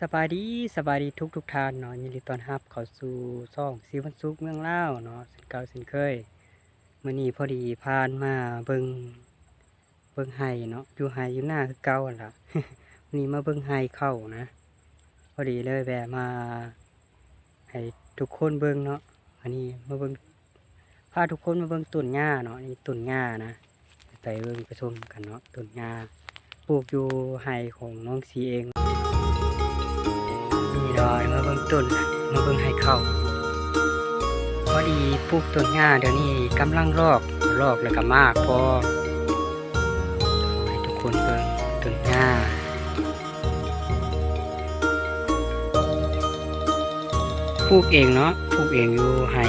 สบายดีสบายดีทุกทุกท่านเนาะยินดีต้อนรับเข้าสู่ช่องซีวันซุกเมืองเล่าเนาะสินเก่าสินเคยมื้อนี้พอดีผ่านมาเบิงเบิงไห้เนาะอยู่ไห้อยู่หน้าคือเก่าหั่นล่ะวันนี้มาเบิงไห้เข้านะ พอดีเลยแวะมาให้ทุกคนเบิงเนาะอันนี้มาเบิงพาทุกคนมาเบิงต้นหญ้าเนาะนี่ต้นหญ้านะไปเบิงไปชมกันเนาะต้นหญ้าปลูกอยู่ไห้ของน้องสีเอง อยมาเบิ่งต้นมาเบิ่งให้เข้าพอดีปลูกต้นหญ้าเดี๋ยวนี้กำลังรอกรอกแล้วก็มากพอให้ทุกคนเบิ่งต้นหญ้าปลูกเองเนาะปลูกเองอยู่ให้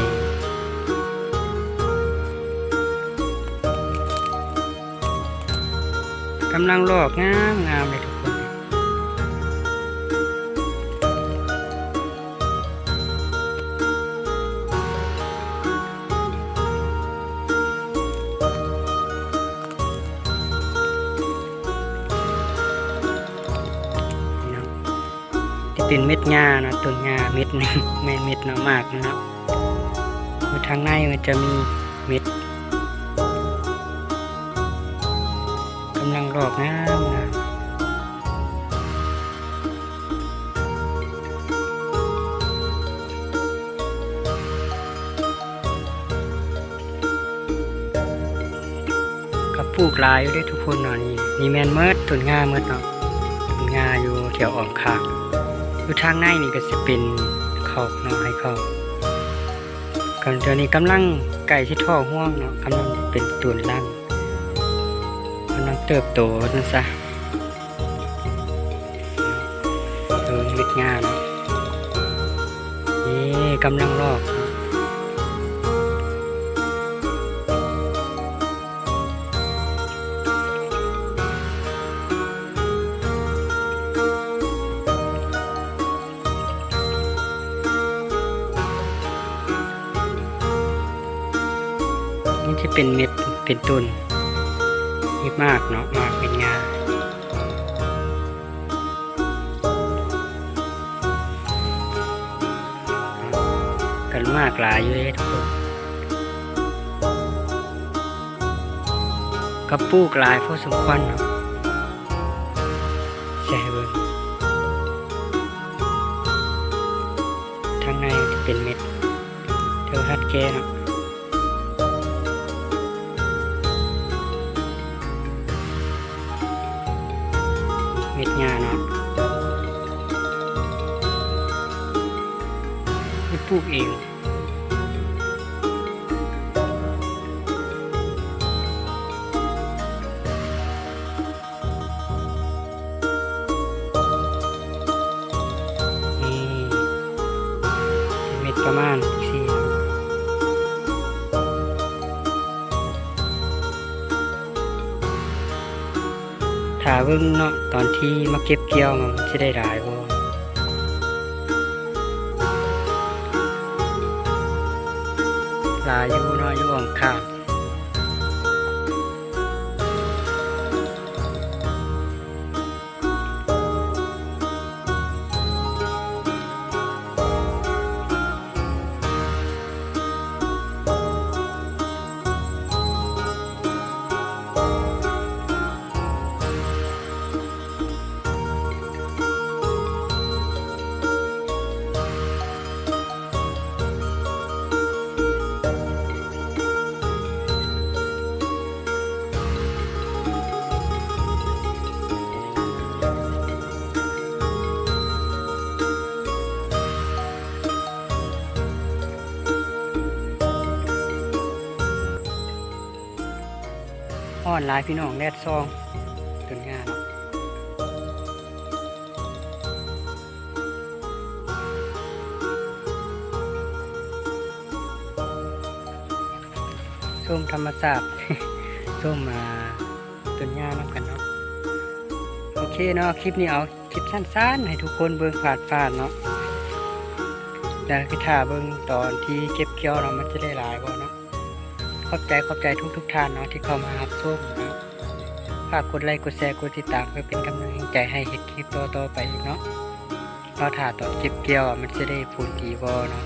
กำลังรอกงามงามเลย เป็นเม็ดงานะต้นงาเม็ดหนึงแม่เม็ดน้ำมากนะครับทางในมันจะมีเม็ดกำลังรอกงามงามกับปลูกลายอยู่ด้ทุกคนเนาะนี่นี่แมนเมิดต้นงาเมิดเนาะต้นงาอยู่แถวอ่อมข้าง อยู่ทางในนี่ก็จะเป็นขอกเนาะให้เขากันเดี๋ยวนี้กำลังไก่ที่ท่อห่วงเนาะกำลังเป็นตัวล่างกำลังเติบโตนั่นซะเออเม็ดงาเนาะนี่กำลังรอก เนาะนี่ที่เป็นเม็ดเป็นต้นนี่มากเนาะมากเป็นงากันมากหลายอยู่เลยทุกคนกับปูกลายพอสมควรเนาะใช่เบิ่งทางในจะเป็นเม็ดเธอฮัดแกเนาะ เม็ดงาเนาะไม่ปลูกเองนี่เม็ดประมาณ ถ้าเบิ่งเนาะตอนที่มาเก็บเกี่ยวมันจะได้หลายบ่ลายอยู่เนาะอยู่อ่องข้าง อ่อนหลายพี่น้องแดดซองต้นงาเนาะส้มธรรมศาสตร์ส้มมาต้นงาน้ำกันเนาะโอเคเนาะคลิปนี้เอาคลิปสั้นๆ ให้ทุกคนเบิ่งผ่านผ่านเนาะแล้วคือถ้าเบิ่งตอนที่เก็บเกี่ยวเรามันจะได้หลายกว่าเนาะ อบใจขอบใจทุกทุกๆท่านเนาะที่เข้ามารับชมเนาะฝากกดไลค์กดแชร์กดติดตามเพื่อเป็นกำลังใจให้เฮ็ดคลิปต่อๆไปอีกเนาะเราถ่าต่อนเก็บเกี่ยวมันจะได้ผลดีวอเนาะ